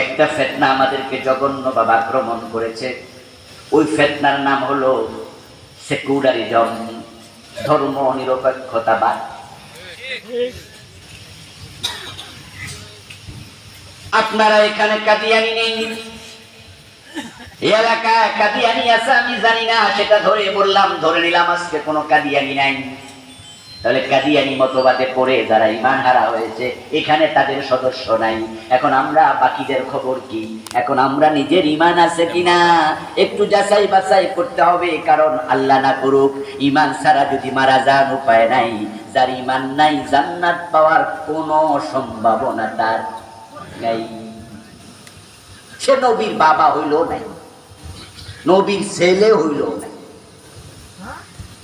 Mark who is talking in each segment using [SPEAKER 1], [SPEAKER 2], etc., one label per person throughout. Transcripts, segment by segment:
[SPEAKER 1] একটা ফেতনা আমাদেরকে জঘন্য জঘন্যভাবে আক্রমণ করেছে। ওই ফেতনার নাম হলো সেকুলারিজম, ধর্ম নিরপেক্ষতাবাদ আপনারা এখানে কাদিয়ানি নেই। এলাকায় কাদিয়ানি আছে আমি জানি না, সেটা ধরে বললাম, ধরে নিলাম আজকে কোনো কাদিয়ানি নাই। তাহলে কাদিয়ানি মতবাদে পড়ে যারা ইমান হারা হয়েছে, এখানে তাদের সদস্য নাই। এখন আমরা বাকিদের খবর কি? এখন আমরা নিজের ইমান আছে কিনা? একটু যাচাই বাছাই করতে হবে, কারণ আল্লাহ না করুক ইমান ছাড়া যদি মারা যান উপায় নাই। যার ইমান নাই, জান্নাত পাওয়ার কোনো সম্ভাবনা তার নাই। সে নবীর বাবা হইল নাই, নবীর ছেলে হইল নাই।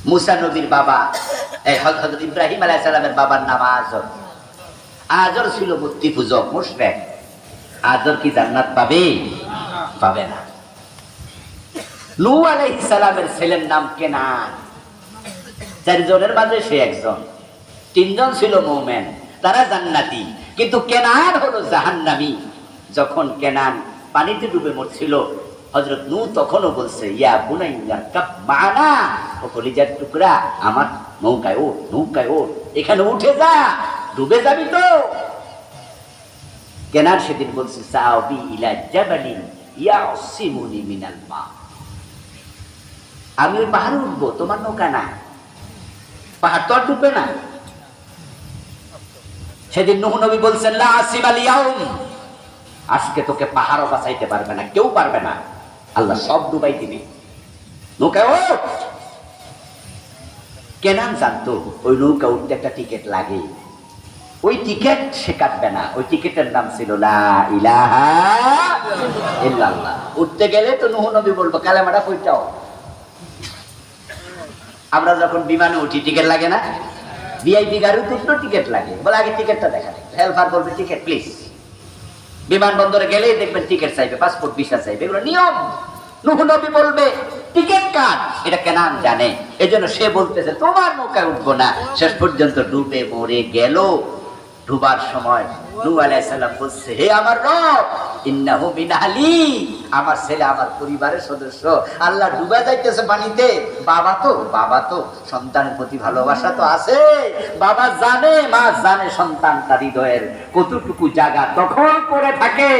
[SPEAKER 1] মুসা নবীর বাবা, এই হজরত ইব্রাহিম আলাইহিস সালামের বাবার নাম আজর। আজর ছিল মূর্তি পূজক মুশরিক। আজর কি জান্নাত পাবে? পাবে না। নূহ আলাইহিস সালামের ছেলের নাম কেনান। চারজনের মাঝে সে একজন। তিনজন ছিল মুমিন, তারা জান্নাতি। কিন্তু কেনান হলো জাহান্নামী। যখন কেনান পানিতে ডুবে মরছিল হজরত নু তখনও বলছে, ইয়া বুনাইয়া কাপ মানা ও কলিজার টুকরা, আমার নৌকায় ও নৌকায় ও এখানে উঠে যা, ডুবে যাবি তো। কেনার সেদিন বলছে ইলা জাবালিন ইয়াসিমুনি মিনাল মা। আমি ওই পাহাড়ে উঠবো, তোমার নৌকা না পাহাড় তো আর ডুববে না। সেদিন নুহ নবী বলছেন, লা আসিম আজকে তোকে পাহাড়ও বাঁচাইতে পারবে না, কেউ পারবে না। আল্লাহ সব ডুবাই দিবে। নৌকা কেনান জানতো, ওই নৌকা উঠতে একটা টিকিট লাগে। ওই টিকিট সে কাটবে না। ওই টিকিটের নাম ছিল ইল্লাল্লাহ। উঠতে গেলে তো নুহ নবী বলব, কালেমাটা কইটাও আমরা যখন বিমানে উঠি, টিকিট লাগে না? ভিআইপি গাড়ি দুটো টিকিট লাগে। বলে, আগে টিকিটটা দেখা হেল্পার বলবে, টিকিট প্লিজ বিমানবন্দরে গেলেই দেখবেন টিকিট চাইবে পাসপোর্ট ভিসা চাইবে, এগুলো নিয়ম। বলবে টিকিট কাট এটা কেনান জানে। এজন্য সে বলতেছে, তোমার নৌকায় উঠবো না। শেষ পর্যন্ত ডুবে মরে গেল। ডুবার সময় নু আলাইসাল্লাম বলছে, হে আমার রব ইন্নাহু মিন আমার ছেলে, আমার পরিবারের সদস্য। আল্লাহ ডুবা যাইতেছে পানিতে। বাবা তো বাবা তো সন্তানের প্রতি ভালোবাসা তো আছে। বাবা জানে, মা জানে সন্তান তার হৃদয়ের কতটুকু জায়গা দখল করে থাকে।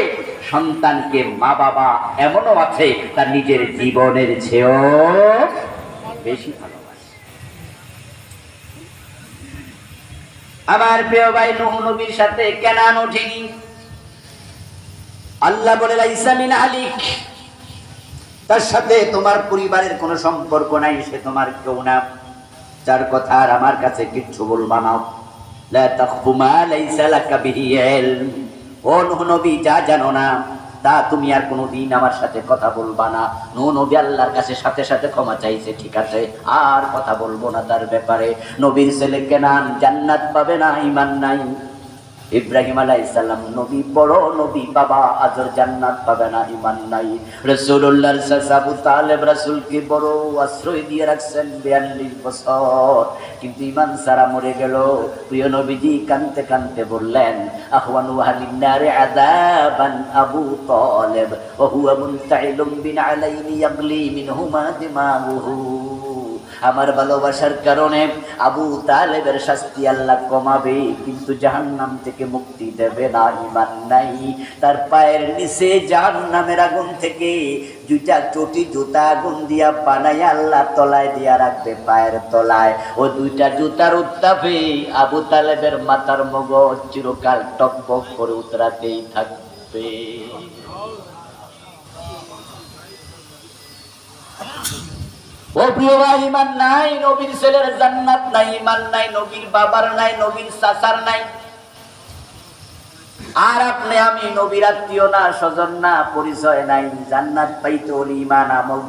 [SPEAKER 1] সন্তানকে মা বাবা এমনও আছে, তার নিজের জীবনের চেয়েও বেশি ভালোবাসে। আমার প্রিয় ভাই নবীর সাথে কেনান ওঠেনি। আল্লাহ বলে, লাইসা মিন আলিক তার সাথে তোমার পরিবারের কোনো সম্পর্ক নাই, সে তোমার কেউ না। যার কথা আর আমার কাছে কিচ্ছু বলবা না। ও নবী, যা জানো না, তা তুমি আর কোনোদিন আমার সাথে কথা বলবা না। নূহ নবী আল্লাহর কাছে সাথে সাথে ক্ষমা চাইছে, ঠিক আছে, আর কথা বলব না তার ব্যাপারে। নবীর ছেলে কেনান জান্নাত পাবে না ইমান নাই। ইব্রাহিম আলাইসাল্লাম নবী বড় নবী, বাবা আজর জান্নাত পাবে না ইমান নাই। রসুল্লাহ সাবু তালেব রাসুলকে বড় আশ্রয় দিয়ে রাখছেন বিয়াল্লিশ বছর। কিন্তু ইমান সারা মরে গেল। প্রিয় নবীজি কানতে কানতে বললেন, আহওয়ানু আহলিন্নারে আযাবান আবু তালেব ওয়া হুয়া মুনতাইলুম বিন আলাইনি ইয়াগলি মিনহুমা দিমাগুহু। আমার ভালোবাসার কারণে আবু তালেবের শাস্তি আল্লাহ কমাবে, কিন্তু জাহান্নাম থেকে মুক্তি দেবে না ইমান নাই। তার পায়ের নিচে জাহান্নামের আগুন থেকে দুইটা চটি জুতা আগুন দিয়া বানাই আল্লাহ তলায় দিয়া রাখবে পায়ের তলায়। ও দুইটা জুতার উত্তাপে আবু তালেবের মাথার মগজ চিরকাল টকবক করে উতরাতেই থাকবে। ও প্রিয় ভাই নাই, নবীর ছেলের জান্নাত নাই ইমান নাই, নবীর বাবার নাই, নবীর চাচার নাই। আর আপনি, আমি নবীর আত্মীয় না, স্বজন না, পরিচয় নাই, জান্নাত পাইতে ইমান আমল